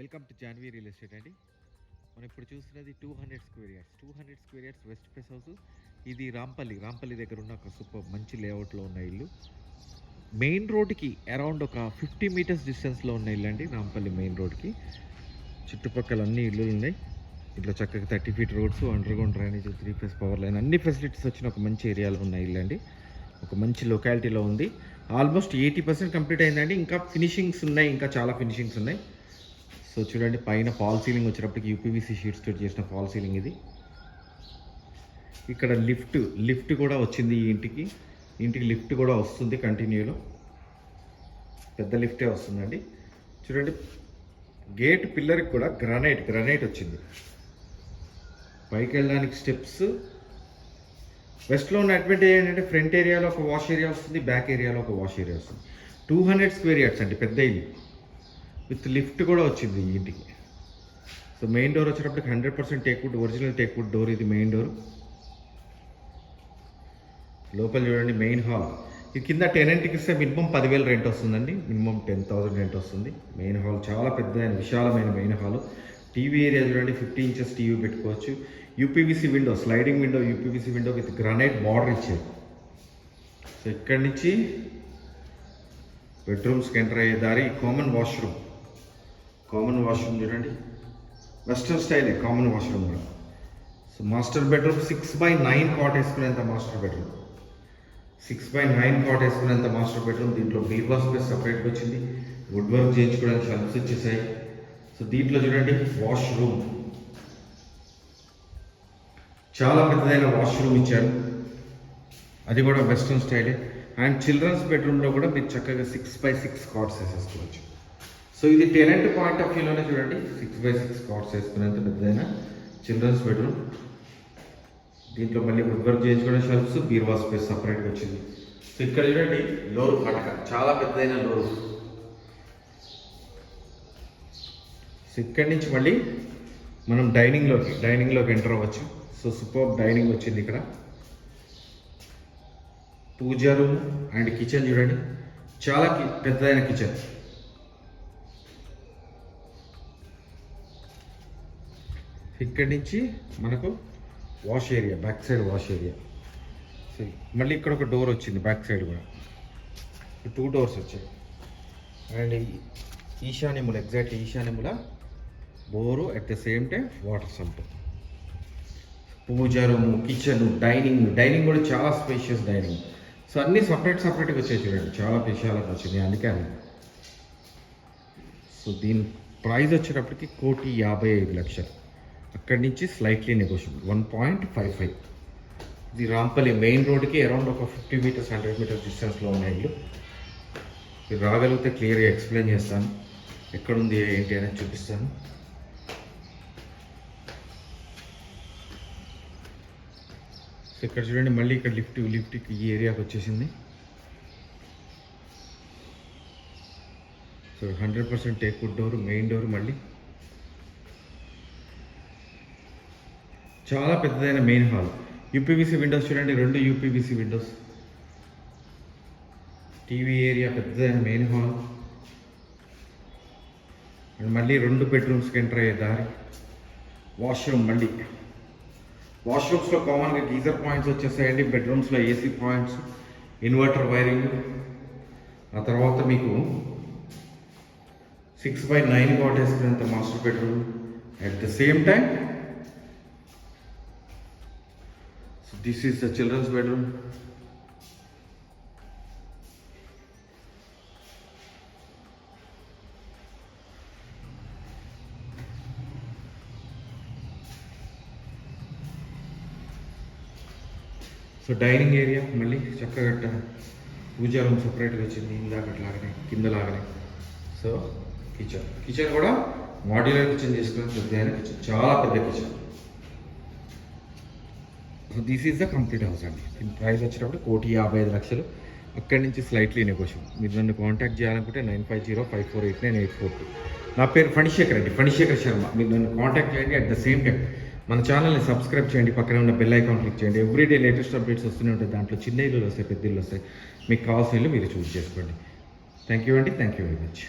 Welcome to Janvi real estate అండి. మనం ఇప్పుడు చూస్తున్నది two hundred square yards. Two hundred square yards west press house ఇది రాంపల్లి. రాంపల్లి దగ్గర ఉన్న ఒక సూపర్ మంచి లేఅవుట్లో ఉన్న ఇల్లు. మెయిన్ రోడ్కి అరౌండ్ ఒక ఫిఫ్టీ మీటర్స్ డిస్టెన్స్లో ఉన్న ఇల్లు అండి రాంపల్లి మెయిన్ రోడ్కి చుట్టుపక్కల అన్ని ఇల్లులు ఉన్నాయి. ఇట్లా చక్కగా thirty feet roads underground drainage three phase power line అన్ని ఫెసిలిటీస్ వచ్చిన ఒక మంచి ఏరియాలో ఉన్న ఇల్లు అండి. ఒక మంచి లొకాలిటీలో ఉంది. ఆల్మోస్ట్ ఎయిటీ పర్సెంట్ కంప్లీట్ అయిందండి. ఇంకా ఫినిషింగ్స్ ఉన్నాయి. ఇంకా చాలా ఫినిషింగ్స్ ఉన్నాయి. సో చూడండి పైన ఫాల్ సీలింగ్ వచ్చేటప్పటికి యూపీవీసీ షీట్స్ తోటి చేసిన ఫాల్ సీలింగ్ ఇది. ఇక్కడ లిఫ్ట్ లిఫ్ట్ కూడా వచ్చింది ఈ ఇంటికి. ఇంటికి లిఫ్ట్ కూడా వస్తుంది కంటిన్యూలో. పెద్ద లిఫ్టే వస్తుందండి. చూడండి గేట్ పిల్లర్కి కూడా గ్రానైట్ గ్రానైట్ వచ్చింది. పైకి వెళ్ళడానికి స్టెప్స్. వెస్ట్లో ఉన్న అడ్వాంటేజ్ ఏంటంటే ఫ్రంట్ ఏరియాలో ఒక వాష్ ఏరియా వస్తుంది బ్యాక్ ఏరియాలో ఒక వాష్ ఏరియా వస్తుంది. టూ హండ్రెడ్ స్క్వేర్ యార్డ్స్ అండి పెద్ద ఇల్లు. విత్ లిఫ్ట్ కూడా వచ్చింది ఇంటికి. సో మెయిన్ డోర్ వచ్చేటప్పటికి hundred percent teakwood original teakwood door ఇది మెయిన్ డోర్. లోపల చూడండి మెయిన్ హాల్. ఇది కింద టెనెంట్కి ఇస్తే మినిమం పదివేలు రెంట్ వస్తుందండి. మినిమం టెన్ థౌసండ్ రెంట్ వస్తుంది. మెయిన్ హాల్ చాలా పెద్ద విశాలమైన మెయిన్ హాల్. టీవీ ఏరియా చూడండి ఫిఫ్టీ ఇంచెస్ టీవీ పెట్టుకోవచ్చు. UPVC window sliding window UPVC window with granite border ఇచ్చారు. సో ఇక్కడి నుంచి బెడ్రూమ్స్కి ఎంటర్ అయ్యే దారి కామన్ వాష్రూమ్. కామన్ వాష్రూమ్ చూడండి. వెస్ట్రన్ స్టైలే కామన్ వాష్రూమ్ కూడా. So master bedroom six by nine cot వేసుకునేంత master bedroom. Six by nine cot వేసుకునేంత master bedroom. దీంట్లో బీబా స్పేస్ సపరేట్గా వచ్చింది. వుడ్ వర్క్ చేయించుకోవడానికి షెల్ఫ్స్ వచ్చేసాయి. సో దీంట్లో చూడండి వాష్రూమ్ చాలా పెద్దదైన వాష్రూమ్ ఇచ్చారు. అది కూడా వెస్ట్రన్ స్టైలే. అండ్ చిల్డ్రన్స్ బెడ్రూమ్లో కూడా మీరు చక్కగా సిక్స్ బై సిక్స్ కార్డ్స్ వేసేసుకోవచ్చు. సో ఇది టెనెంట్ పాయింట్ ఆఫ్ వ్యూలోనే చూడండి. సిక్స్ బై సిక్స్ కార్డ్స్ వేసుకునేంత పెద్దదైన. చిల్డ్రన్స్ బెడ్రూమ్ దీంట్లో మళ్ళీ వుడ్ వర్క్ చేయించుకోవడం షెల్ఫ్స్ బీర్వా స్పేస్ సపరేట్గా వచ్చింది. సో ఇక్కడ చూడండి లోరు పటక చాలా పెద్దదైన లోరు. సో ఇక్కడి నుంచి మళ్ళీ మనం డైనింగ్లోకి డైనింగ్లోకి ఎంటర్ అవ్వచ్చు. సో సూపర్ డైనింగ్ వచ్చింది ఇక్కడ. పూజా రూమ్ అండ్ కిచెన్ చూడండి. చాలా పెద్దదైన కిచెన్ ఇక్కడి నుంచి మనకు wash area back side wash area. సరే మళ్ళీ ఇక్కడ ఒక డోర్ వచ్చింది బ్యాక్ సైడ్ కూడా. టూ డోర్స్ వచ్చాయి. అండ్ ఈశాన్యముల exact ఈశాన్యముల bore at the same time water sump puja room kitchen dining dining కూడా చాలా స్పేషియస్ డైనింగ్. సో అన్నీ సపరేట్ సపరేట్గా వచ్చాయి చూడండి. చాలా విషయాలకు వచ్చింది. అందుకే అన్ని సో దీని ప్రైస్ వచ్చేటప్పటికి కోటి యాభై ఐదు లక్షలు. అక్కడి నుంచి slightly negotiable one point five five ఇది రాంపల్లి మెయిన్ రోడ్కి అరౌండ్ ఒక ఫిఫ్టీ మీటర్స్ హండ్రెడ్ మీటర్స్ డిస్టెన్స్లో ఉన్నాయి ఇల్లు. మీరు రాగలిగితే క్లియర్గా ఎక్స్ప్లెయిన్ చేస్తాను. ఎక్కడుంది ఏంటి అనేది చూపిస్తాను. సో ఇక్కడ చూడండి మళ్ళీ ఇక్కడ లిఫ్ట్ లిఫ్ట్కి ఈ ఏరియాకి వచ్చేసింది. So hundred percent teak door main door మళ్ళీ. చాలా పెద్దదైన మెయిన్ హాల్ యూపీవీసీ విండోస్ చూడండి రెండు యూపీవీసీ విండోస్ టీవీ ఏరియా పెద్దదైన మెయిన్ హాల్ అండ్ మళ్ళీ రెండు బెడ్రూమ్స్కి ఎంటర్ అయ్యే దారి. వాష్రూమ్ మళ్ళీ. వాష్రూమ్స్లో కామన్గా గీజర్ పాయింట్స్ వచ్చేసాయండి బెడ్రూమ్స్లో ఏసీ పాయింట్స్ ఇన్వర్టర్ వైరింగ్ ఆ తర్వాత మీకు six by nine cot వేసుకునేంత master bedroom at the same time so this is the children's so dining area మళ్ళీ చక్కగా పూజా రూమ్ సపరేట్గా వచ్చింది. ఇందాకట్లాగనే కింద లాగానే. సో కిచెన్ కిచెన్ కూడా మాడ్యులర్ కిచెన్ చేసుకుని పెద్ద కిచెన్ చాలా పెద్ద kitchen so this is the complete house అండి. దీని ప్రైస్ వచ్చేటప్పుడు కోటి యాభై ఐదు లక్షలు. అక్కడి నుంచి స్లైట్లీ నెగోషియం మీరు నన్ను కాంటాక్ట్ చేయాలనుకుంటే nine five zero five four eight nine eight four two నా పేరు ఫణిశేఖర్ అండి. ఫణిశేఖర్ శర్మ. మీరు నన్ను కాంటాక్ట్ చేయండి అట్ ద సేమ్ టైం మన ఛానల్ని సబ్స్క్రైబ్ చేయండి. పక్కనే ఉన్న బెల్ ఐకాన్ క్లిక్ చేయండి. ఎవ్రీడే లేటెస్ట్ అప్డేట్స్ వస్తూనే ఉంటాయి. దాంట్లో చిన్న ఇల్లు వస్తాయి పెద్ద ఇల్లు వస్తాయి. మీకు కావాల్సిన ఇల్లు మీరు చూస్ చేసుకోండి. థ్యాంక్ యూ అండి. Thank you very much